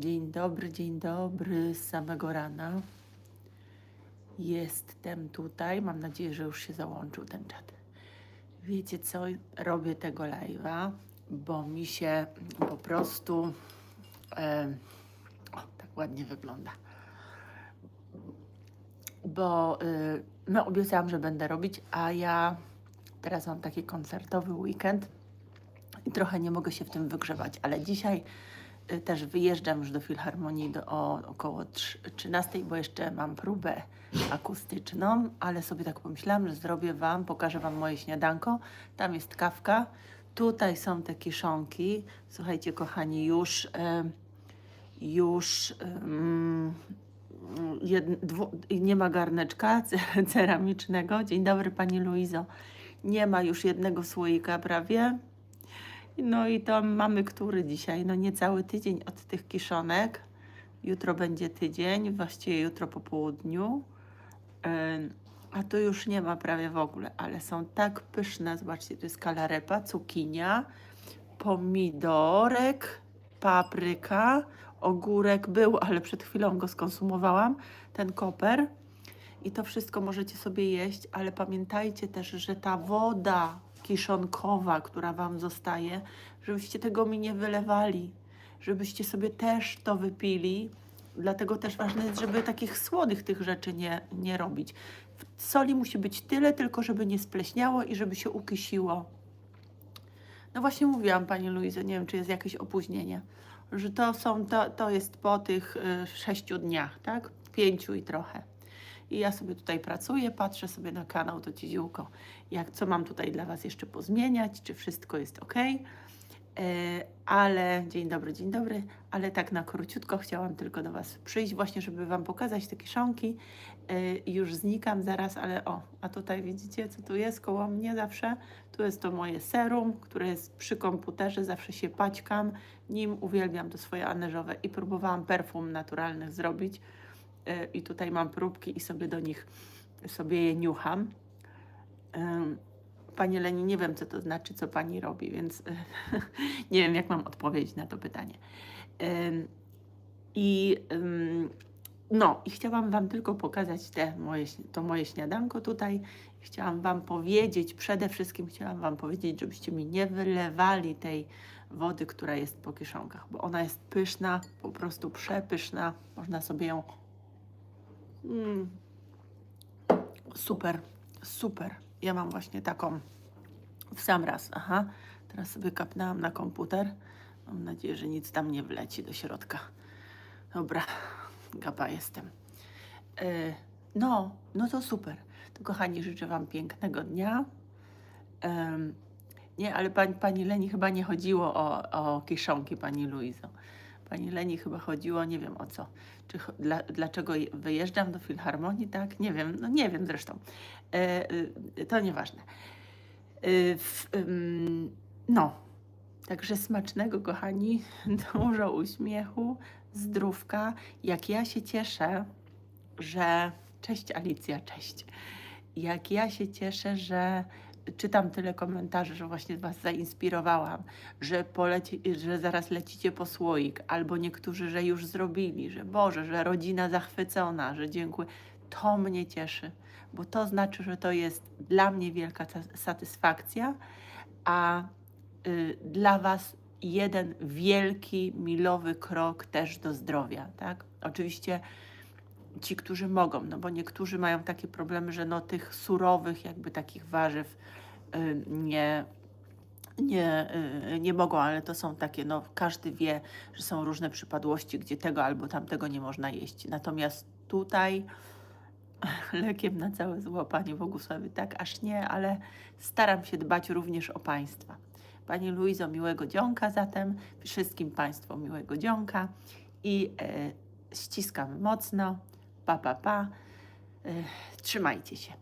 Dzień dobry, dzień dobry z samego rana. Jestem tutaj. Mam nadzieję, że już się załączył ten czat. Wiecie co? Robię tego live'a, bo mi się po prostu e, o, tak ładnie wygląda. Bo y, no, obiecałam, że będę robić, a ja teraz mam taki koncertowy weekend i trochę nie mogę się w tym wygrzewać, ale dzisiaj też wyjeżdżam już do Filharmonii do, o około trz- 13, bo jeszcze mam próbę akustyczną, ale sobie tak pomyślałam, że zrobię Wam, pokażę Wam moje śniadanko. Tam jest kawka, tutaj są te kiszonki. Słuchajcie, kochani, już, em, już em, jed, dwu, nie ma garneczka ce- ceramicznego. Dzień dobry Pani Luizo. Nie ma już jednego słoika prawie. No i to mamy który dzisiaj? No niecały tydzień od tych kiszonek. Jutro będzie tydzień, właściwie jutro po południu. A tu już nie ma prawie w ogóle, ale są tak pyszne. Zobaczcie, to jest kalarepa, cukinia, pomidorek, papryka, ogórek był, ale przed chwilą go skonsumowałam, ten koper. I to wszystko możecie sobie jeść, ale pamiętajcie też, że ta woda kiszonkowa, która Wam zostaje, żebyście tego mi nie wylewali, żebyście sobie też to wypili. Dlatego też ważne jest, żeby takich słodych tych rzeczy nie, nie robić. Soli musi być tyle, tylko żeby nie spleśniało i żeby się ukysiło. No właśnie mówiłam Pani Luizo, nie wiem, czy jest jakieś opóźnienie, że to są, to, to jest po tych y, sześciu dniach, tak? Pięciu i trochę. I ja sobie tutaj pracuję, patrzę sobie na kanał to Ciziółko, jak, co mam tutaj dla Was jeszcze pozmieniać, czy wszystko jest ok. Ale dzień dobry, dzień dobry, ale tak na króciutko chciałam tylko do Was przyjść, właśnie żeby Wam pokazać te kiszonki. E, już znikam zaraz, ale o, a tutaj widzicie, co tu jest koło mnie zawsze? Tu jest to moje serum, które jest przy komputerze, zawsze się paćkam nim, uwielbiam to swoje aneżowe i próbowałam perfum naturalnych zrobić. E, I tutaj mam próbki i sobie do nich sobie je niucham. Ym, Pani Leni, nie wiem, co to znaczy, co Pani robi, więc nie wiem, jak mam odpowiedzieć na to pytanie. I no, i chciałam Wam tylko pokazać te moje, to moje śniadanko tutaj. Chciałam Wam powiedzieć, przede wszystkim chciałam Wam powiedzieć, żebyście mi nie wylewali tej wody, która jest po kiszonkach, bo ona jest pyszna, po prostu przepyszna. Można sobie ją Mm. Super, super. Ja mam właśnie taką w sam raz. Aha, teraz sobie kapnęłam na komputer. Mam nadzieję, że nic tam nie wleci do środka. Dobra, gapa jestem. E, no, no to super. To kochani, życzę Wam pięknego dnia. Nie, ale pani, pani Leni chyba nie chodziło o, o kiszonki, pani Luizo. Pani Leni chyba chodziło, nie wiem o co. Czy, dla, dlaczego je- wyjeżdżam do Filharmonii, tak? Nie wiem, no nie wiem zresztą. E, y, to nieważne. Y, w, ym, no, także smacznego, kochani. Dużo uśmiechu, zdrówka. Jak ja się cieszę, że... Cześć Alicja, cześć. Jak ja się cieszę, że czytam tyle komentarzy, że właśnie Was zainspirowałam, że, poleci, że zaraz lecicie po słoik, albo niektórzy, że już zrobili, że Boże, że rodzina zachwycona, że dziękuję. To mnie cieszy, bo to znaczy, że to jest dla mnie wielka sa- satysfakcja, a y, dla Was jeden wielki, milowy krok też do zdrowia, tak? Oczywiście ci, którzy mogą, no bo niektórzy mają takie problemy, że no tych surowych jakby takich warzyw y, nie, nie, y, nie mogą, ale to są takie, no każdy wie, że są różne przypadłości, gdzie tego albo tamtego nie można jeść. Natomiast tutaj lekiem na całe zło, Panie Bogusławie, tak aż nie, ale staram się dbać również o Państwa. Pani Luizo, miłego dzionka zatem, wszystkim Państwu miłego dzionka i e, ściskam mocno, pa, pa, pa, e, trzymajcie się.